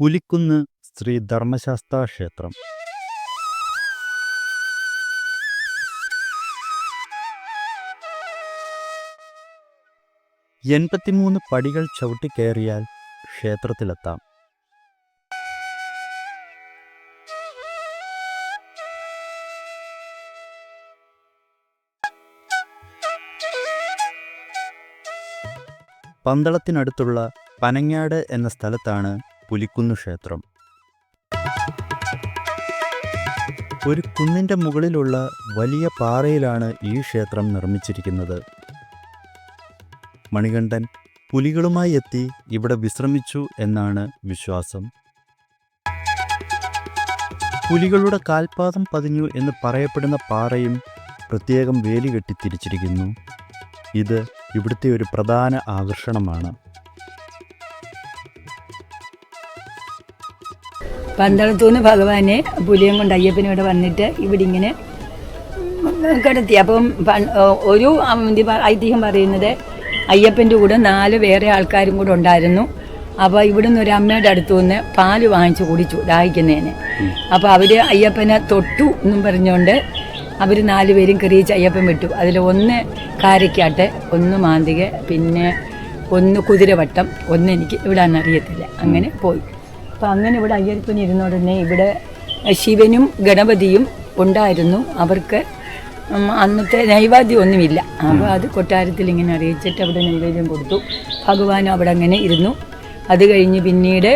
പുലിക്കുന്ന് ശ്രീ ധർമ്മശാസ്ത്ര ക്ഷേത്രം. എൺപത്തിമൂന്ന് പടികൾ ചവിട്ടിക്കയറിയാൽ ക്ഷേത്രത്തിലെത്താം. പന്തളത്തിനടുത്തുള്ള പനങ്ങാട് എന്ന സ്ഥലത്താണ് പുലിക്കുന്ന് ക്ഷേത്രം. ഒരു കുന്നിന്റെ മുകളിലുള്ള വലിയ പാറയിലാണ് ഈ ക്ഷേത്രം നിർമ്മിച്ചിരിക്കുന്നത്. മണികണ്ഠൻ പുലികളുമായി എത്തി ഇവിടെ വിശ്രമിച്ചു എന്നാണ് വിശ്വാസം. പുലികളുടെ കാൽപാദം പതിഞ്ഞു എന്ന് പറയപ്പെടുന്ന പാറയും പ്രത്യേകം വേലി കെട്ടി തിരിച്ചിരിക്കുന്നു. ഇത് ഇവിടുത്തെ ഒരു പ്രധാന ആകർഷണമാണ്. പന്തളത്തുനിന്ന് ഭഗവാനെ പുലിയം കൊണ്ട് അയ്യപ്പനും ഇവിടെ വന്നിട്ട് ഇവിടെ ഇങ്ങനെ കിടത്തി. അപ്പം ഒരു ഐതിഹ്യം പറയുന്നത് അയ്യപ്പന്റെ കൂടെ നാല് വേറെ ആൾക്കാരും കൂടെ ഉണ്ടായിരുന്നു. അപ്പോൾ ഇവിടുന്ന് ഒരു അമ്മയുടെ അടുത്തു നിന്ന് പാൽ വാങ്ങിച്ചു കുടിച്ചു ദാഹിക്കുന്നതിന്. അപ്പോൾ അവർ അയ്യപ്പനെ തൊട്ടു എന്നും പറഞ്ഞുകൊണ്ട് അവർ നാലുപേരും കറിയിച്ച് അയ്യപ്പൻ വിട്ടു. അതിൽ ഒന്ന് കാരക്കാട്ട് ഒന്ന് മാന്തിക പിന്നെ ഒന്ന് കുതിരവട്ടം ഒന്ന് എനിക്ക് ഇവിടെ അറിയത്തില്ല. അങ്ങനെ പോയി. അപ്പം അങ്ങനെ ഇവിടെ അയ്യപ്പൻ ഇരുന്നോടനെ ഇവിടെ ശിവനും ഗണപതിയും ഉണ്ടായിരുന്നു. അവർക്ക് അന്നത്തെ നൈവാദ്യം ഒന്നുമില്ല. അപ്പോൾ അത് കൊട്ടാരത്തിൽ ഇങ്ങനെ അറിയിച്ചിട്ട് അവിടെ നൈവേദ്യം കൊടുത്തു. ഭഗവാൻ അവിടെ അങ്ങനെ ഇരുന്നു. അത് കഴിഞ്ഞ് പിന്നീട്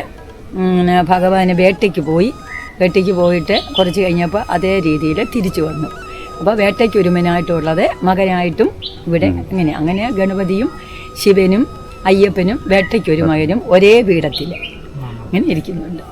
ഭഗവാന് വേട്ടയ്ക്ക് പോയി. വേട്ടയ്ക്ക് പോയിട്ട് കുറച്ച് കഴിഞ്ഞപ്പോൾ അതേ രീതിയിൽ തിരിച്ചു വന്നു. അപ്പോൾ വേട്ടയ്ക്ക് ഒരുമനായിട്ടുള്ളത് മകനായിട്ടും ഇവിടെ അങ്ങനെ അങ്ങനെ ഗണപതിയും ശിവനും അയ്യപ്പനും വേട്ടയ്ക്ക് ഒരു മകനും ഒരേ പീഠത്തിൽ അങ്ങനെ ഇരിക്കുന്നുണ്ട്.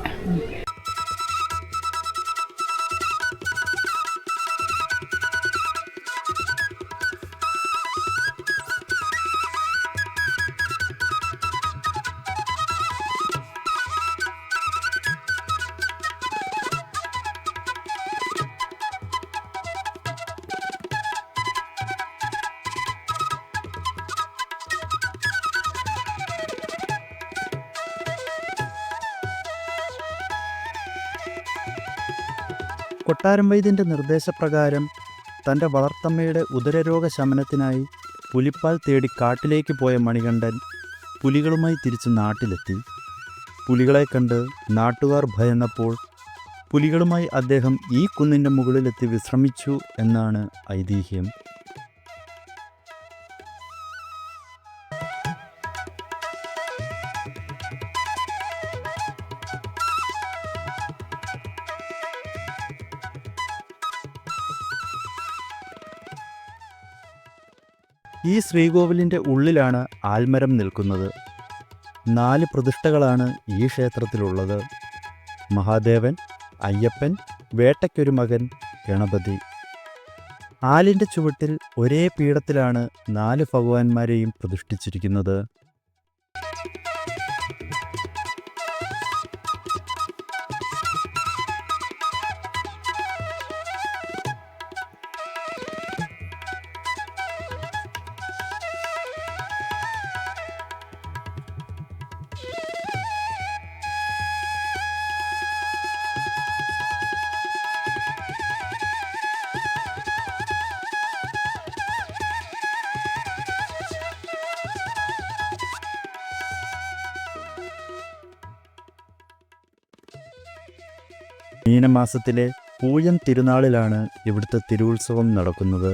കൊട്ടാരം വൈദ്യന്റെ നിർദ്ദേശപ്രകാരം തന്റെ വളർത്തമ്മയുടെ ഉദരരോഗ ശമനത്തിനായി പുലിപ്പാൽ തേടി കാട്ടിലേക്ക് പോയ മണികണ്ഠൻ പുലികളുമായി തിരിച്ച് നാട്ടിലെത്തി. പുലികളെ കണ്ട് നാട്ടുകാർ ഭയന്നപ്പോൾ പുലികളുമായി അദ്ദേഹം ഈ കുന്നിന്റെ മുകളിലെത്തി വിശ്രമിച്ചു എന്നാണ് ഐതിഹ്യം. ഈ ശ്രീകോവിലിന്റെ ഉള്ളിലാണ് ആൽമരം നിൽക്കുന്നത്. നാല് പ്രതിഷ്ഠകളാണ് ഈ ക്ഷേത്രത്തിലുള്ളത്. മഹാദേവൻ അയ്യപ്പൻ വേട്ടയ്ക്കൊരു മകൻ ഗണപതി. ആലിന്റെ ചുവട്ടിൽ ഒരേ പീഠത്തിലാണ് നാല് ഭഗവാന്മാരെയും പ്രതിഷ്ഠിച്ചിരിക്കുന്നത്. മീനമാസത്തിലെ പൂയം തിരുനാളിലാണ് ഇവിടുത്തെ തിരുവുത്സവം നടക്കുന്നത്.